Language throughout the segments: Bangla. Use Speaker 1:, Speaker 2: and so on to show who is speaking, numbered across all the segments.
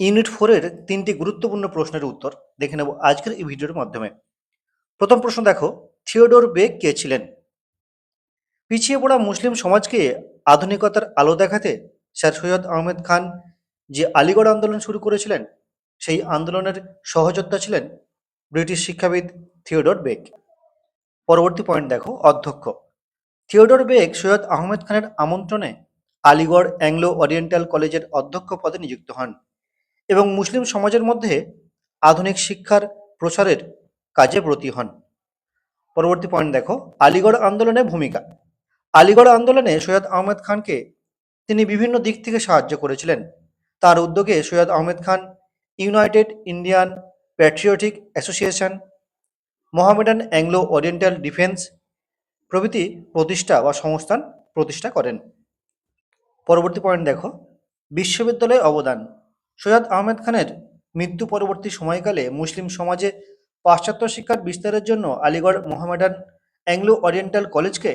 Speaker 1: ইউনিট ফোরের তিনটি গুরুত্বপূর্ণ প্রশ্নের উত্তর দেখে নেব আজকের এই ভিডিওর মাধ্যমে। প্রথম প্রশ্ন দেখো, থিওডোর বেগ কে ছিলেন? পিছিয়ে পড়া মুসলিম সমাজকে আধুনিকতার আলো দেখাতে স্যার সৈয়দ আহমেদ খান যে আলিগড় আন্দোলন শুরু করেছিলেন, সেই আন্দোলনের সহযোদ্ধা ছিলেন ব্রিটিশ শিক্ষাবিদ থিওডোর বেগ। পরবর্তী পয়েন্ট দেখো, অধ্যক্ষ। থিওডোর বেগ সৈয়দ আহমেদ খানের আমন্ত্রণে আলিগড় অ্যাংলো ওরিয়েন্টাল কলেজের অধ্যক্ষ পদে নিযুক্ত হন। এবং মুসলিম সমাজের মধ্যে আধুনিক শিক্ষার প্রসারের কাজে ব্রতী হন। পরবর্তী পয়েন্ট দেখো, আলিগড় আন্দোলনে ভূমিকা। আলিগড় আন্দোলনে সৈয়দ আহমেদ খানকে তিনি বিভিন্ন দিক থেকে সাহায্য করেছিলেন। তার উদ্যোগে Syed Ahmed Khan, United Indian Patriotic Association, Mohammedan Anglo Oriental Defence প্রভৃতি প্রতিষ্ঠা বা সংস্থান প্রতিষ্ঠা করেন। পরবর্তী পয়েন্ট দেখো, বিশ্ববিদ্যালয়ে অবদান। সৈয়দ আহমেদ খানের মৃত্যু পরবর্তী সময়কালে মুসলিম সমাজে পাশ্চাত্য শিক্ষার বিস্তারের জন্য আলিগড় মোহামেডান অ্যাংলো ওরিয়েন্টাল কলেজকে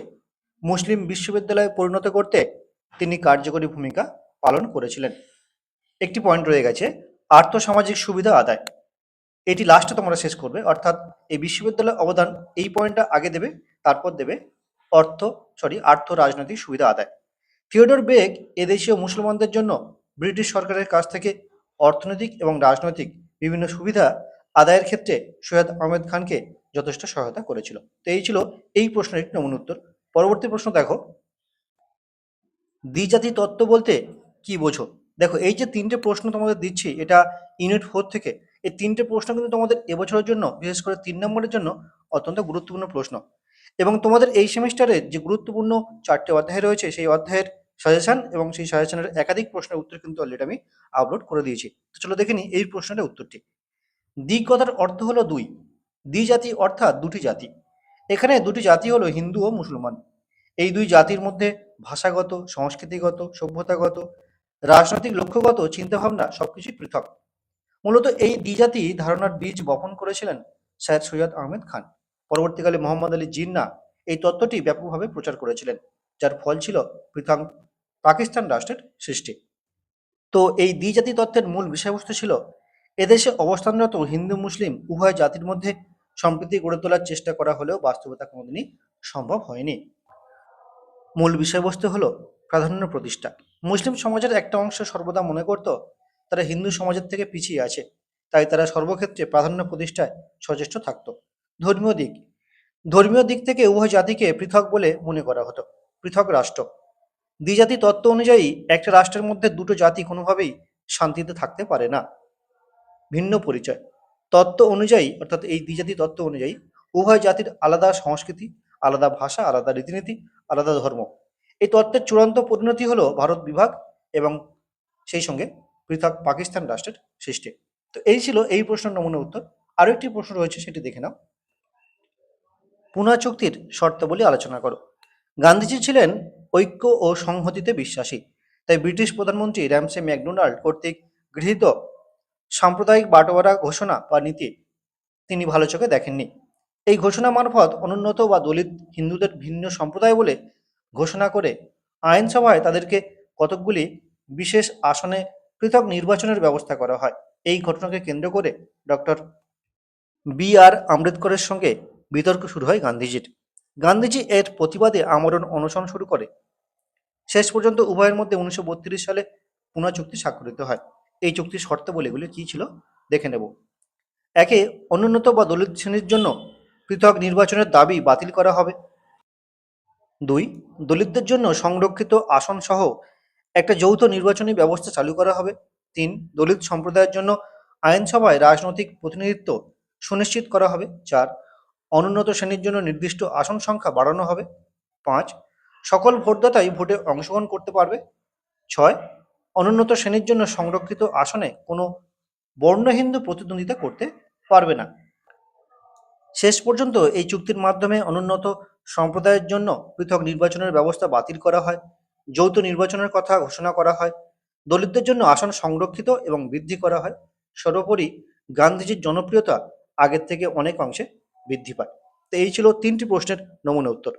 Speaker 1: মুসলিম বিশ্ববিদ্যালয়ে পরিণত করতে তিনি কার্যকরী ভূমিকা পালন করেছিলেন। একটি পয়েন্ট রয়ে গেছে, আর্থসামাজিক সুবিধা আদায়। এটি লাস্টে তোমরা শেষ করবে, অর্থাৎ এই বিশ্ববিদ্যালয়ের অবদান এই পয়েন্টটা আগে দেবে, তারপর দেবে অর্থ সরি আর্থ রাজনৈতিক সুবিধা আদায়। থিওডর বেগ এদেশীয় মুসলমানদের জন্য ব্রিটিশ সরকারের কাছ থেকে অর্থনৈতিক এবং রাজনৈতিক বিভিন্ন সুবিধা আদায়ের ক্ষেত্রে সৈয়দ আহমেদ খানকে যথেষ্ট সহায়তা করেছিল। তো এই ছিল এই প্রশ্নের নমুন উত্তর। পরবর্তী প্রশ্ন দেখো। দ্বিজাতি তত্ত্ব বলতে কি বোঝো? দেখো, এই যে তিনটে প্রশ্ন তোমাদের দিচ্ছি, এটা ইউনিট ফোর থেকে, এই তিনটে প্রশ্ন কিন্তু তোমাদের এবছরের জন্য, বিশেষ করে তিন নম্বরের জন্য অত্যন্ত গুরুত্বপূর্ণ প্রশ্ন। এবং তোমাদের এই সেমিস্টারে যে গুরুত্বপূর্ণ চারটে অধ্যায় রয়েছে, সেই অধ্যায়ের সাজেশন এবং সেই সাজেশনের একাধিক প্রশ্নের উত্তর কিন্তু অলরেডি আমি আপলোড করে দিয়েছি। তো চলো দেখে নিই এই প্রশ্নের উত্তরটি। দ্বিগ কথার অর্থ হলো দুই। দ্বিজাতি অর্থাৎ দুটি জাতি। এখানে দুটি জাতি হলো হিন্দু ও মুসলমান। এই দুই জাতির মধ্যে ভাষাগত, সংস্কৃতিগত, সভ্যতাগত, রাজনৈতিক লক্ষ্যগত, চিন্তাভাবনা সবকিছুই পৃথক। মূলত এই দ্বিজাতি ধারণার বীজ বপন করেছিলেন সৈয়দ সৈয়দ আহমেদ খান। পরবর্তীকালে মোহাম্মদ আলী জিন্না এই তত্ত্বটি ব্যাপকভাবে প্রচার করেছিলেন, যার ফল ছিল পৃথক পাকিস্তান রাষ্ট্রের সৃষ্টি। তো এই দ্বিজাতি তত্ত্বের মূল বিষয়বস্তু ছিল, এদেশে অবস্থানরত হিন্দু, মুসলিম উভয় জাতির মধ্যে সম্প্রীতি গড়ে তোলার চেষ্টা করা হলেও বাস্তবতা কোনোদিনই সম্ভব হয়নি। মূল বিষয়বস্তু হলো প্রাধান্য প্রতিষ্ঠা। মুসলিম সমাজের একটা অংশ সর্বদা মনে করত, তারা হিন্দু সমাজের থেকে পিছিয়ে আছে, তাই তারা সর্বক্ষেত্রে প্রাধান্য প্রতিষ্ঠায় সচেষ্ট থাকত। ধর্মীয় দিক। ধর্মীয় দিক থেকে উভয় জাতিকে পৃথক বলে মনে করা হতো, পৃথক রাষ্ট্র। দ্বিজাতি তত্ত্ব অনুযায়ী একটা রাষ্ট্রের মধ্যে দুটো জাতি কোনোভাবেই শান্তিতে থাকতে পারে না। ভিন্ন পরিচয়। তত্ত্ব অনুযায়ী, অর্থাৎ এই দ্বিজাতি তত্ত্ব অনুযায়ী উভয় জাতির আলাদা সংস্কৃতি, আলাদা ভাষা, আলাদা রীতিনীতি, আলাদা ধর্ম। এই তত্ত্বের চূড়ান্ত পরিণতি হলো ভারত বিভাগ এবং সেই সঙ্গে পৃথক পাকিস্তান রাষ্ট্রের সৃষ্টি। তো এই ছিল এই প্রশ্নের নমুনা উত্তর। আরও একটি প্রশ্ন রয়েছে, সেটি দেখে নাও। পুনা চুক্তির শর্তাবলী আলোচনা করো। গান্ধীজি ছিলেন ঐক্য ও সংহতিতে বিশ্বাসী। তাই ব্রিটিশ প্রধানমন্ত্রী র্যামসে ম্যাকডোনাল্ড কর্তৃক গৃহীত সাম্প্রদায়িক বাটোয়ারা ঘোষণা বা নীতি তিনি ভালো চোখে দেখেননি। এই ঘোষণা মারফত অনুন্নত বা দলিত হিন্দুদের ভিন্ন সম্প্রদায় বলে ঘোষণা করে আইনসভায় তাদেরকে কতকগুলি বিশেষ আসনে পৃথক নির্বাচনের ব্যবস্থা করা হয়। এই ঘটনাকে কেন্দ্র করে ডক্টর বি আর আম্বেদকরের সঙ্গে বিতর্ক শুরু হয় গান্ধীজির। গান্ধীজি এর প্রতিবাদে আমরণ অনশন শুরু করে। শেষ পর্যন্ত উভয়ের মধ্যে উনিশশো বত্রিশ সালে পুনা চুক্তি স্বাক্ষরিত হয়। এই চুক্তির শর্তাবলীগুলি কী ছিল দেখে নেব। একে অনুন্নত বা দলিত শ্রেণির জন্য পৃথক নির্বাচনের দাবি বাতিল করা হবে। দুই, দলিতদের জন্য সংরক্ষিত আসন সহ একটা যৌথ নির্বাচনী ব্যবস্থা চালু করা হবে। তিন, দলিত সম্প্রদায়ের জন্য আইনসভায় রাজনৈতিক প্রতিনিধিত্ব সুনিশ্চিত করা হবে। চার অনুন্নত শ্রেণির জন্য নির্দিষ্ট আসন সংখ্যা বাড়ানো হবে। পাঁচ, সকল ভোটদাতাই ভোটে অংশগ্রহণ করতে পারবে। ছয়, অনুন্নত শ্রেণির জন্য সংরক্ষিত আসনে কোনো বর্ণ হিন্দু প্রতিদ্বন্দ্বিতা করতে পারবে না। শেষ পর্যন্ত এই চুক্তির মাধ্যমে অনুন্নত সম্প্রদায়ের জন্য পৃথক নির্বাচনের ব্যবস্থা বাতিল করা হয়, যৌথ নির্বাচনের কথা ঘোষণা করা হয়, দলিতদের জন্য আসন সংরক্ষিত এবং বৃদ্ধি করা হয়। সর্বোপরি গান্ধীজির জনপ্রিয়তা আগের থেকে অনেক অংশে বৃদ্ধি পায়। তো এই ছিল তিনটি প্রশ্নের নমুনা উত্তর।